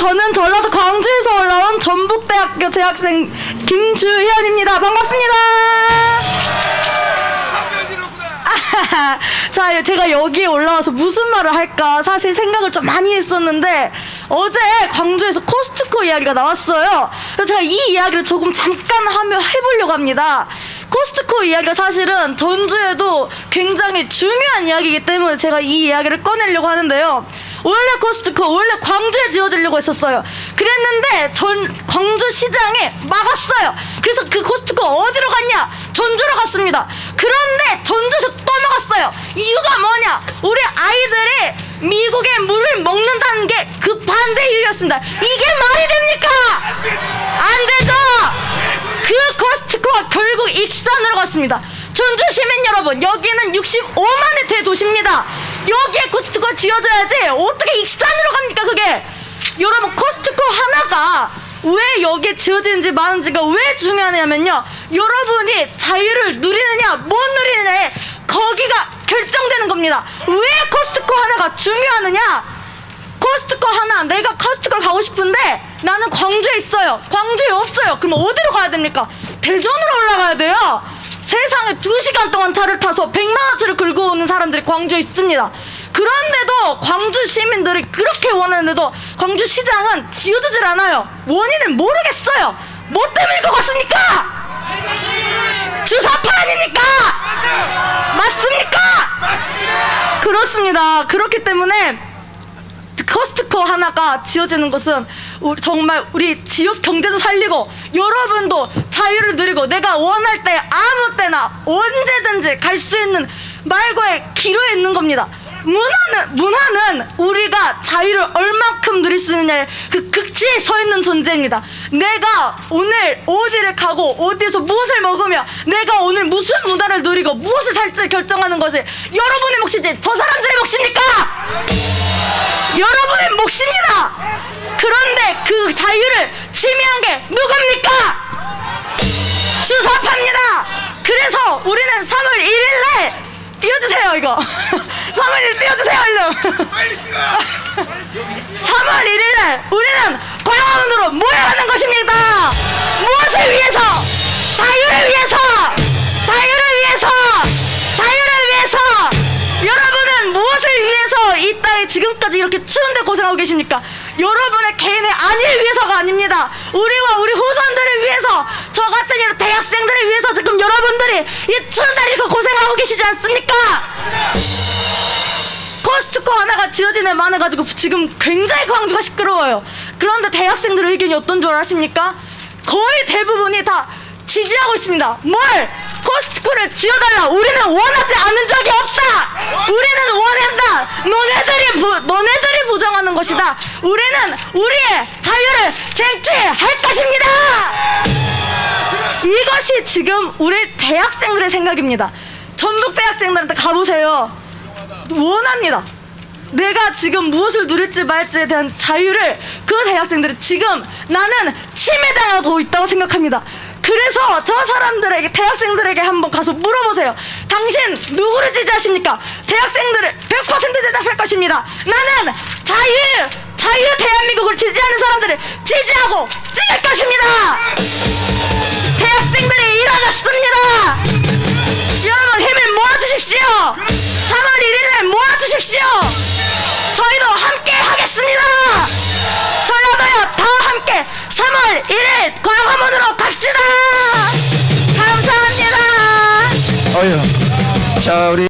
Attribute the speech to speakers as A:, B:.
A: 저는 전라도 광주에서 올라온 전북대학교 재학생 김주현입니다. 반갑습니다. 자, 제가 여기에 올라와서 무슨 말을 할까 사실 생각을 좀 많이 했었는데 어제 광주에서 코스트코 이야기가 나왔어요. 그래서 제가 이 이야기를 조금 잠깐 하며 해보려고 합니다. 코스트코 이야기가 사실은 전주에도 굉장히 중요한 이야기이기 때문에 제가 이 이야기를 꺼내려고 하는데요. 원래 코스트코 원래 광주에 지어지려고 했었어요. 그랬는데 전 광주 시장에 막았어요. 그래서 그 코스트코 어디로 갔냐? 전주로 갔습니다. 그런데 전주에서 또 막았어요. 이유가 뭐냐? 우리 아이들이 미국의 물을 먹는다는 게 그 반대 이유였습니다. 이게 말이 됩니까? 안 되죠. 그 코스트코가 결국 익산으로 갔습니다. 전주 시민 여러분, 여기는 65만의 대도시입니다. 여기에 코스트코가 지어져야지 어떻게 익산으로 갑니까 그게? 여러분 코스트코 하나가 왜 여기에 지어지는지 마는지가 왜 중요하냐면요. 여러분이 자유를 누리느냐 못 누리느냐에 거기가 결정되는 겁니다. 왜 코스트코 하나가 중요하느냐? 코스트코 하나 내가 코스트코를 가고 싶은데 나는 광주에 있어요 광주에 없어요 그럼 어디로 가야 됩니까 대전으로 올라가야 돼요 세상에 두 시간 동안 차를 타서 100만 원치를 긁고 오는 사람들이 광주에 있습니다. 그런데도 광주 시민들이 그렇게 원하는데도 광주 시장은 지어지질 않아요. 원인은 모르겠어요. 뭐 때문일 것 같습니까? 주사파 아닙니까! 맞습니까? 그렇습니다. 그렇기 때문에 코스트코 하나가 지어지는 것은 정말 우리 지역 경제도 살리고 여러분도 자유를 누리고 내가 원할 때 아무 때나 언제든지 갈 수 있는 말고의 기로에 있는 겁니다. 문화는 문화는 우리가 자유를 얼만큼 누릴 수 있느냐의 그 극치에 서 있는 존재입니다. 내가 오늘 어디를 가고 어디에서 무엇을 먹으며 내가 오늘 무슨 문화를 누리고 무엇을 살지 결정하는 것이 여러분의 몫이지 저 사람들의 몫입니까? 여러분의 몫입니다. 그런데 그 자유를 침해한 게 누굽니까? 주사파입니다. 그래서 우리는 3월 1일 날 띄워주세요 이거 3월 1일 띄워주세요 얼른 3월 1일 날 우리는 광화문으로 모여야 하는 것입니다. 무엇을 위해서? 자유를 위해서! 계십니까? 여러분의 개인의 안위를 위해서가 아닙니다. 우리와 우리 후손들을 위해서, 저 같은 이런 대학생들을 위해서 지금 여러분들이 이 추운 날에 이렇게 고생하고 계시지 않습니까? 코스트코 하나가 지어지는 많아가지고 지금 굉장히 광주가 시끄러워요. 그런데 대학생들 의견이 어떤 줄 아십니까? 거의 대부분이 다 지지하고 있습니다. 뭘? 코스트코를 지어달라. 우리는 원하지 않은 적이 없다. 우리는 원한다. 너네들이 부, 부정하는 것이다. 우리는 우리의 자유를 쟁취할 것입니다. 이것이 지금 우리 대학생들의 생각입니다. 전북 대학생들한테 가보세요. 원합니다. 내가 지금 무엇을 누릴지 말지에 대한 자유를 그 대학생들이 지금 나는 침해당하고 있다고 생각합니다. 그래서 저 사람들에게 대학생들에게 한번 가서 물어보세요. 당신 누구를 지지하십니까? 대학생들을 100% 대답할 것입니다. 나는 자유 자유 대한민국을 지지하는 사람들을 지지하고 찍을 것입니다. 대학생들이 일어났습니다. 여러분 힘을 모아주십시오. 3월 1일날 모아주십시오. 저희도 함께 하겠습니다. 저희도요 다 함께 3월 1일 광화문으로 갑시다. 감사합니다.
B: 어휴. 자, 우리